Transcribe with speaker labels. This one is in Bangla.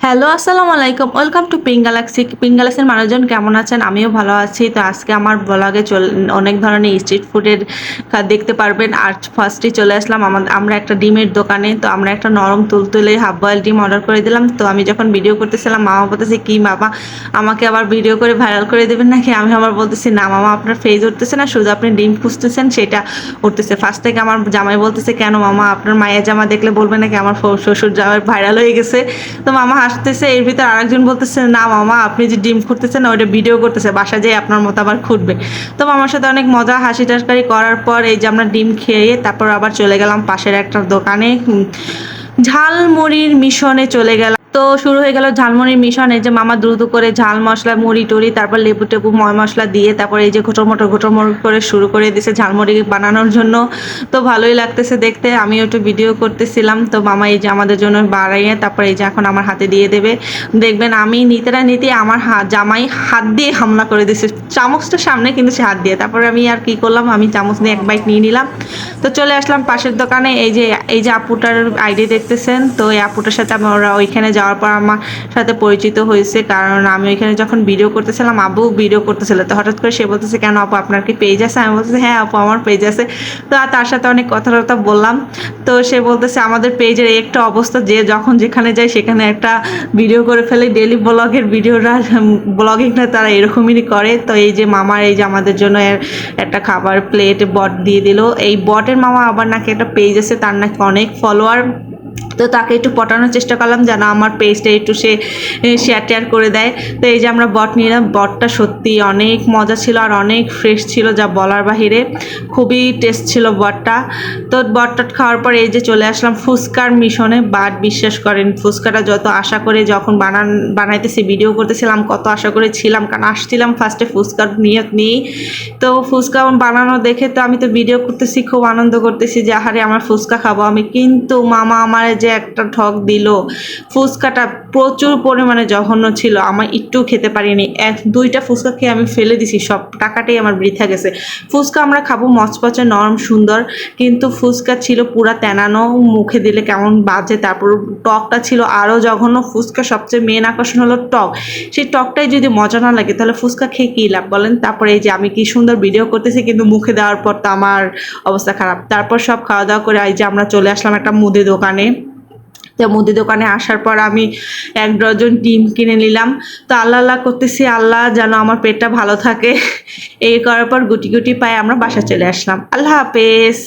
Speaker 1: হ্যালো, আসসালামু আলাইকুম। ওয়েলকাম টু পিঙ্ক গ্যালাক্সির মানুষজন কেমন আছেন? আমিও ভালো আছি। তো আজকে আমার ব্লগে চল অনেক ধরনের স্ট্রিট ফুডের দেখতে পারবেন। আর ফার্স্টে চলে আসলাম আমরা একটা ডিমের দোকানে। তো আমরা একটা নরম তুলতুলে হাফ বয়েল ডিম অর্ডার করে দিলাম। তো আমি যখন ভিডিও করতেছিলাম, মামা বলতেছে, কি বাবা আমাকে আবার ভিডিও করে ভাইরাল করে দেবেন নাকি? আমি আবার বলতেছি, না মামা, আপনার ফেজ উঠতেছে না, শুধু আপনি ডিম খুঁজতেছেন, সেটা উঠতেছে। ফার্স্ট থেকে আমার জামাই বলতেছে, কেন মামা, আপনার মায়ের জামা দেখলে বলবে নাকি আমার শ্বশুর জামাই ভাইরাল হয়ে গেছে? তো মামা হাসতেছে, এর ভিতর আরেকজন বলতেছে, না মামা, আপনি যে ডিম খুঁড়তেছেন ওইটা ভিডিও করতেছে বাসা যেয়ে আপনার মতো আবার খুঁটবে তো মামার সাথে অনেক মজা, হাসি টাসকারি করার পর এই যে আমরা ডিম খেয়ে তারপর আবার চলে গেলাম পাশের একটা দোকানে। ঝাল ঝালমুড়ির মিশনে চলে গেলাম। তো শুরু হয়ে গেল ঝালমুড়ির মিশন, এই যে মামা দ্রুত করে ঝাল মশলা, মুড়ি টুড়ি, তারপর লেবু টেবু, ময় মশলা দিয়ে তারপর এই যে ঘোটো মোটো ঘোটো মোটো করে শুরু করে দিয়েছে ঝালমুড়ি বানানোর জন্য। তো ভালোই লাগতেছে দেখতে, আমিও একটু ভিডিও করতেছিলাম। তো মামা এই যে আমাদের জন্য বাড়াইয়ে, তারপর এই যে এখন আমার হাতে দিয়ে দেবে। দেখবেন আমি নিতে না নিতে আমার হাত জামাই হাত দিয়ে হামলা করে দিয়েছে। চামচটা সামনে কিন্তু সে হাত দিয়ে। তারপরে আমি আর কি করলাম, আমি চামচ নিয়ে এক বাইক নিয়ে নিলাম। তো চলে আসলাম পাশের দোকানে, এই যে এই যে আপুটার আইডি দেখতেছেন, তো এই আপুটার সাথে আমি ওরা ওইখানে যাওয়ার পর আমার সাথে পরিচিত হয়েছে। কারণ আমি ওইখানে যখন ভিডিও করতেছিলাম আবু ভিডিও করতেছিল। তো হঠাৎ করে সে বলতেছে, কেন আপু, আপনার কি পেজ আছে? আমি বলতেছি হ্যাঁ আপু, আমার পেজ আছে। তো আর তার সাথে অনেক কথাবার্তা বললাম। তো সে বলতেছে, আমাদের পেজের একটা অবস্থা, যে যখন যেখানে যায় সেখানে একটা ভিডিও করে ফেলে। ডেলি ব্লগের ভিডিওটা ব্লগিংটা তারা এরকমই করে। তো এই যে মামার, এই যে আমাদের জন্য একটা খাবার প্লেট বট দিয়ে দিল। এই বটের মামা আবার নাকি একটা পেজ আছে, তার নাকি অনেক ফলোয়ার তো তাকে একটু পটানোর চেষ্টা করলাম যেন আমার পেজটা একটু সে শেয়ার টেয়ার করে দেয়। তো এই যে আমরা বট নিলাম বটটা সত্যি অনেক মজা ছিল আর অনেক ফ্রেশ ছিল যা বলার বাহিরে। খুবই টেস্ট ছিল বটটা তো বটটা খাওয়ার পর এই যে চলে আসলাম ফুচকার মিশনে। বাট বিশ্বাস করেন, ফুচকাটা যত আশা করে যখন বানান, বানাইতেছি ভিডিও করতেছিলাম, কত আশা করে ছিলাম, কারণ আসছিলাম ফার্স্টে ফুচকার নিয়ত নিয়েই। তো ফুচকা বানানো দেখে তো আমি তো ভিডিও করতেছি, খুব আনন্দ করতেছি যে, আহারে, আমার ফুচকা খাব আমি। কিন্তু মামা আমার যে একটা ঠক দিল ফুচকাটা প্রচুর পরিমাণে জঘন্য ছিল আমার একটু খেতে পারিনি। এক, দুইটা ফুচকা খেয়ে আমি ফেলে দিছি, সব টাকাটাই আমার বৃথা গেছে। ফুচকা আমরা খাব মচপচে নরম, সুন্দর, কিন্তু ফুচকা ছিল পুরা তেনানো, মুখে দিলে কেমন বাজে, তারপর টকটা ছিল আরও জঘন্য, ফুচকা সবচেয়ে মেন আকর্ষণ হলো টক। সেই টকটাই যদি মজা না লাগে, তাহলে ফুচকা খেয়ে কী লাভ বলেন? তারপরে এই যে আমি কি সুন্দর ভিডিও করতেছি, কিন্তু মুখে দেওয়ার পর তো আমার অবস্থা খারাপ। তারপর সব খাওয়া দাওয়া করে, এই যে আমরা চলে আসলাম একটা মুদি দোকানে। তো মুদি দোকানে আসার পর আমি এক ডজন ডিম কিনে নিলাম। তো আল্লাহ আল্লাহ করতেছি, আল্লাহ যেন আমার পেটটা ভালো থাকে। এই করার পর গুটি গুটি পায়ে আমরা বাসা চলে আসলাম। আল্লাহ হাফেজ।